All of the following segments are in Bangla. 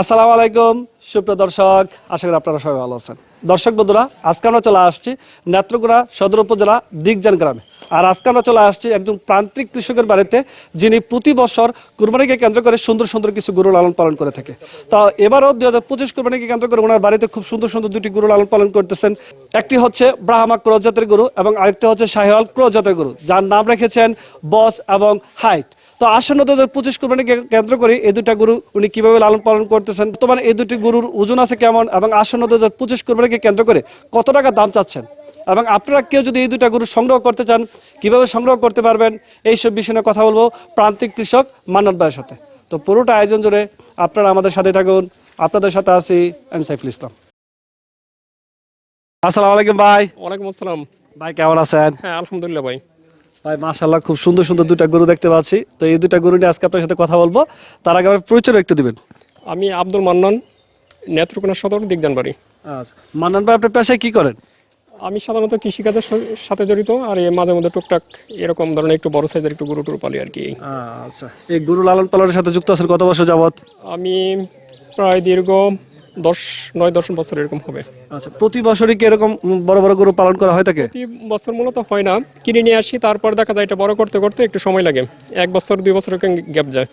আসসালামু আলাইকুম, সুপ্রিয় দর্শক, আশা করি আপনারা সবাই ভালো আছেন। দর্শক বন্ধুরা, আজকে আমরা চলে আসছি নেত্রকোনা সদর উপজেলা দিগজান গ্রামে। আর আজকে আমরা চলে আসছি একজন প্রান্তিক কৃষকের বাড়িতে, যিনি প্রতি বছর কুরবানিকে কেন্দ্র করে সুন্দর সুন্দর কিছু গরু লালন পালন করে থাকে। তা এবারও দুই হাজার পঁচিশ কুরবানিকে কেন্দ্র করে ওনার বাড়িতে খুব সুন্দর সুন্দর দুটি গরু লালন পালন করতেছেন। একটি হচ্ছে ব্রাহ্মা ক্রস জাতের গরু এবং আরেকটি হচ্ছে শাহিওয়াল ক্রস জাতের গরু, যার নাম রেখেছেন বস এবং হাইট। তো আসন্ন হাজার পঁচিশ কোরবানিকে কেন্দ্র করে এই দুটা গরু উনি কীভাবে লালন পালন করতেছেন? তোমার এই দুটি গরুর ওজন আছে কেমন? এবং আসন্ন পঁচিশ কোরবানিকে কেন্দ্র করে কত টাকা দাম চাচ্ছেন? এবং আপনারা কেউ যদি এই দুটা গরু সংগ্রহ করতে চান কীভাবে সংগ্রহ করতে পারবেন? এইসব বিষয় নিয়ে কথা বলব প্রান্তিক কৃষক মান্নাত ভাইয়ের সাথে। তো পুরোটা আয়োজন জুড়ে আপনারা আমাদের সাথে থাকুন। আপনাদের সাথে আছি আমি সাইফুল ইসলাম। আসসালামু আলাইকুম ভাই। ওয়ালাইকুম আসসালাম। ভাই কেমন আছেন? হ্যাঁ আলহামদুলিল্লাহ ভাই। ভাই মাশাল্লাহ খুব সুন্দর সুন্দর দুটা গরু দেখতে পাচ্ছি। তো এই দুটা গরু নিয়ে আজকে আপনার সাথে কথা বলব। তার আগে আমার পরিচয় একটু দিবেন। আমি আব্দুল মান্নান নেত্রকোনা সদর দিগদান বাড়ি আচ্ছা মান্নান ভাই আপনার পেশায় কি করেন? আমি সাধারণত কৃষিকাজের সাথে জড়িত আর এই মাঝে মধ্যে টুকটাক এরকম ধরনের একটু বড় সাইজের একটু গরু টুরু পালি আর কি। আচ্ছা এই গরু লালন পালনের সাথে যুক্ত আছেন কত বছর যাবত আমি প্রায় দীর্ঘ দশ নয় দশ বছর এরকম হবে। আচ্ছা প্রতি বছরই কি এরকম বড় বড় গরু পালন করা হয় থাকে প্রতি বছর মূলত হয় না। কিনে নিয়ে আসি তারপর দেখা যায় এটা বড় করতে করতে একটু সময় লাগে। এক বছর দুই বছর গ্যাপ যায়।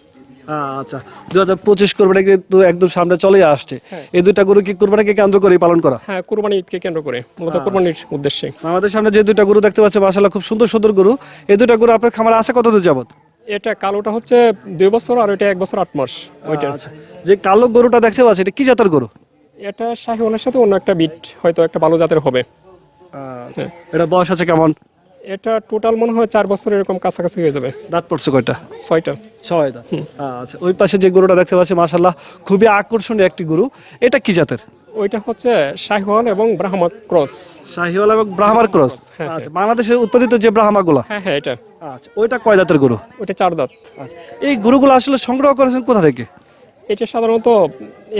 আচ্ছা। দু হাজার পঁচিশ কোরবানি কিন্তু একদম সামনে চলে আসছে। এই দুইটা গরু কি কোরবানিকে কেন্দ্র করে পালন করা? হ্যাঁ কোরবানি ঈদকে কেন্দ্র করে মূলত কোরবানির উদ্দেশ্যে। আমাদের সামনে যে দুইটা গরু দেখতে পাচ্ছি মাসাল্লাহ খুব সুন্দর সুন্দর গরু। এই দুইটা গরু আপনার খামারে আছে কতদূর যাবত এটা কালোটা হচ্ছে দুই বছর আর ওইটা এক বছর আট মাস ওইটা আচ্ছা। যে কালো গরুটা দেখতে পাচ্ছি এটা কি জাতের গরু? এটা শাহিওয়ালের সাথে অন্য একটা বিট হয়তো একটা ভালো জাতের হবে। আচ্ছা। এটা বয়স আছে কেমন? এটা টোটাল মনে হয় চার বছর এরকম কাছাকাছি হয়ে যাবে। দাঁত পড়ছে কয়টা? ছয়টা। ছয় দাঁত আচ্ছা ওই পাশে যে গরুটা দেখতে পাচ্ছি মাসাল্লাহ খুবই আকর্ষণীয় একটি গরু। এটা কি জাতের? ওইটা হচ্ছে শাহিওয়াল এবং ব্রাহ্মা ক্রস। শাহিওয়াল এবং ব্রাহ্মার ক্রস? হ্যাঁ, আচ্ছা বাংলাদেশে উৎপাদিত যে ব্রাহ্মাগুলো? হ্যাঁ হ্যাঁ এটা। আচ্ছা ওইটা কয় জাতের গরু? ওইটা চার দাঁত। আচ্ছা এই গরুগুলো আসলে সংগ্রহ করেছেন কোথা থেকে? এটা সাধারণত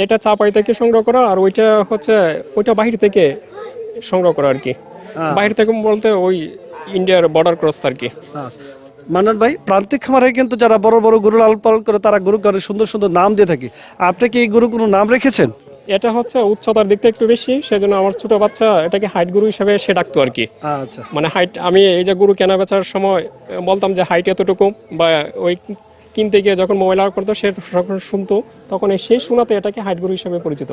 এটা চাপাই থেকে সংগ্রহ করা আর ওইটা হচ্ছে ওইটা বাহির থেকে সংগ্রহ করা আর কি। বাহির থেকে বলতে ওই ইন্ডিয়ার বর্ডার ক্রস আর কি। আচ্ছা। মান্নান ভাই প্রান্তিক খামারে কিন্তু যারা বড় বড় গরু লালন পালন করে তারা গরু করে সুন্দর সুন্দর নাম দিয়ে থাকে। আপনি কি এই গরু কোনো নাম রেখেছেন? এটা হচ্ছে উচ্চতার দিকটা একটু বেশি সেজন্য আমার ছোট বাচ্চা এটাকে হাইট গরু হিসাবে সে ডাকতো আর কি। আচ্ছা। মানে হাইট আমি এই যে গরু কেনা বেচার সময় বলতাম যে হাইট এতটুকু বা ওই কিনতে গিয়ে যখন মোবাইল আউট করতো সে যখন শুনতো তখন এই সেই শোনাতে এটাকে হাইট গরু হিসাবে পরিচিত।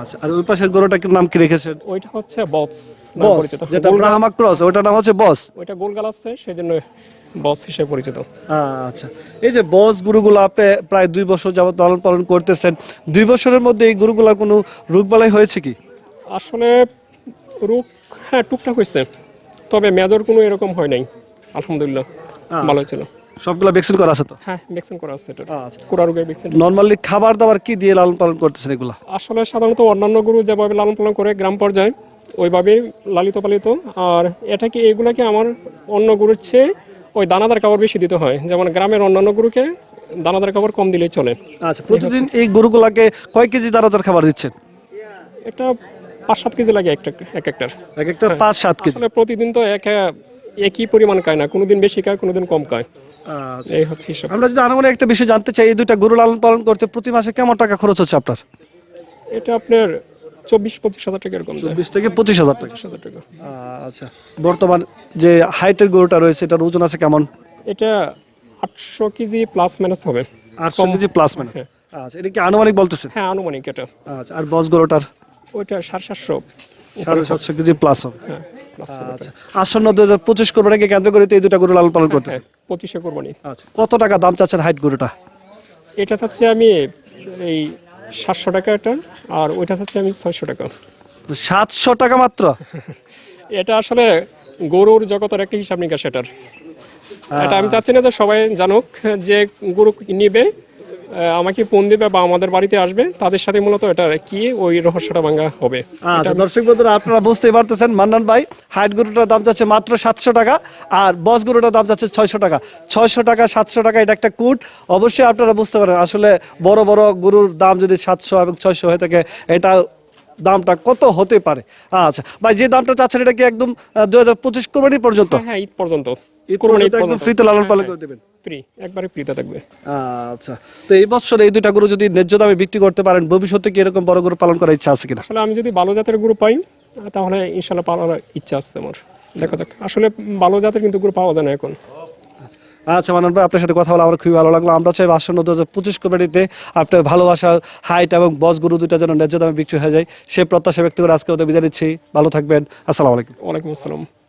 আচ্ছা আর ওই পাশের গরুটাকে নাম কি রেখেছেন? ওইটা হচ্ছে বস পরিচিত। যেটা ব্রাহ্মা ক্রস ওটার নাম হচ্ছে বস ওইটা গোলগাল আছে সেই জন্য বস হিসেবে পরিচিত। আচ্ছা। এই যে বস গরুগুলো আপনি প্রায় দুই বছর যাবত লালন পালন করতেছেন দুই বছরের মধ্যে এই গরুগুলা কোনো রোগবালাই হয়েছে কি? আসলে রোগ হ্যাঁ টুকটাক হয়েছে তবে মেজর কোনো এরকম হয় নাই আলহামদুলিল্লাহ ভালো ছিল সবগুলা ভ্যাকসিন করা আছে তো? হ্যাঁ ভ্যাকসিন করা আছে এটা। আচ্ছা। কোরা রোগের ভ্যাকসিন নর্মালি খাবার দাবার কি দিয়ে লালন পালন করতেছেন এগুলা? আসলে সাধারণত অন্যান্য গরু যেভাবে লালন পালন করে গ্রাম পর্যায়ে ওইভাবেই লালিত পালিত আর এটাকে এগুলাকে আমার অন্য গরুর চেয়ে ওই দানাদার খাবার বেশি দিতে হয়। যেমন গ্রামের অন্যান্য গরুকে দানাদার খাবার কম দিলেই চলে। আচ্ছা প্রতিদিন এই গরুগুলাকে কয় কেজি দানাদার খাবার দিচ্ছেন? এটা পাঁচ সাত কেজি লাগে একটা এক একটার। এক একটা পাঁচ সাত কেজি। আসলে প্রতিদিন তো এক একই পরিমাণ খায় না। কোনোদিন বেশি খায় কোনোদিন কম খায়। আচ্ছা। এই হচ্ছে আমরা যদি আনুমানিক একটা বিষয় জানতে চাই এই দুইটা গরু লালন পালন করতে প্রতি মাসে কেমন টাকা খরচ হচ্ছে আপনার? এটা আপনার চব্বিশ পঁচিশ হাজার টাকা এরকম যায়। বিশ থেকে পঁচিশ হাজার টাকা। আচ্ছা বর্তমান যে হাইটের গরুটা রয়েছে এটার ওজন আছে কেমন? এটা আটশো কেজি প্লাস মাইনাস হবে। আটশো কেজি প্লাস মানে আচ্ছা এটা কি আনুমানিক বলতেছেন? হ্যাঁ আনুমানিক এটা। আচ্ছা আর বস গরুটার? ওইটা সাড়ে সাতশো সাড়ে সাতশো কেজি প্লাস হবে। হ্যাঁ হবে। আচ্ছা আসন্ন দু হাজার পঁচিশ কোরবানিকে কেন্দ্র করে এই দুটা গরু লালন পালন করতে হ্যাঁ পঁচিশে কোরবানি আচ্ছা কত টাকা দাম চাচ্ছেন হাইট গরুটা? এটা চাচ্ছি আমি এই সাতশো টাকা এটা আর ওইটা চাচ্ছি আমি ছয়শো টাকা। সাতশো টাকা মাত্র? এটা আসলে গরুর জগতের একটা হিসাব নিকাশ এটার। এটা আমি চাচ্ছি না যে সবাই জানুক যে গরু নিবে আমাকে ফোন দিবে বা আমাদের বাড়িতে আসবে তাদের সাথে মূলত এটা কি ওই রহস্যটা ভাঙা হবে। আচ্ছা দর্শক বন্ধুরা আপনারা বুঝতেই পারতেছেন মান্নান ভাই হাইট গরুটার দাম যাচ্ছে মাত্র সাতশো টাকা আর বস গরুটার দাম যাচ্ছে ছয়শো টাকা। ছয়শো টাকা সাতশো টাকা এটা একটা কুট। অবশ্যই আপনারা বুঝতে পারেন আসলে বড় বড় গরুর দাম যদি সাতশো এবং ছয়শো হয়ে থাকে এটা দামটা কত হতে পারে? আচ্ছা ভাই যে দামটা চাচ্ছেন এটা কি একদম দু হাজার পঁচিশ কোরবানি পর্যন্ত? হ্যাঁ ঈদ পর্যন্ত। ঈদ পর্যন্ত একদম ফ্রিতে লালন পালন করে দেবেন? ফ্রি একবারে ফ্রিতে থাকবে। আচ্ছা তো এই বছর এই দুইটা গরু যদি ন্যায্য দামে বিক্রি করতে পারেন ভবিষ্যতে কি এরকম বড় গরু পালন করার ইচ্ছা আছে কিনা? আসলে আমি যদি ভালো জাতের গরু পাই তাহলে ইনশাল্লাহ ইচ্ছা আছে আমার। দেখা যাক। আসলে ভালো জাতের কিন্তু গরু পাওয়া যায় না এখন। আচ্ছা মানন ভাই, আপনার সাথে কথা বলে আমার খুবই ভালো লাগল। আমরা চাই আসন্ন দু হাজার পঁচিশ কমিটিতে আপনার ভালোবাসা হাইট এবং বস গরু দুইটা যেন ন্যায্য দামে বিক্রি হয়ে যায়, সে প্রত্যাশা ব্যক্তি করে আজকে বিদায় নিচ্ছি। ভালো থাকবেন। আসসালামু আলাইকুম। ওয়ালাইকুম আসসালাম।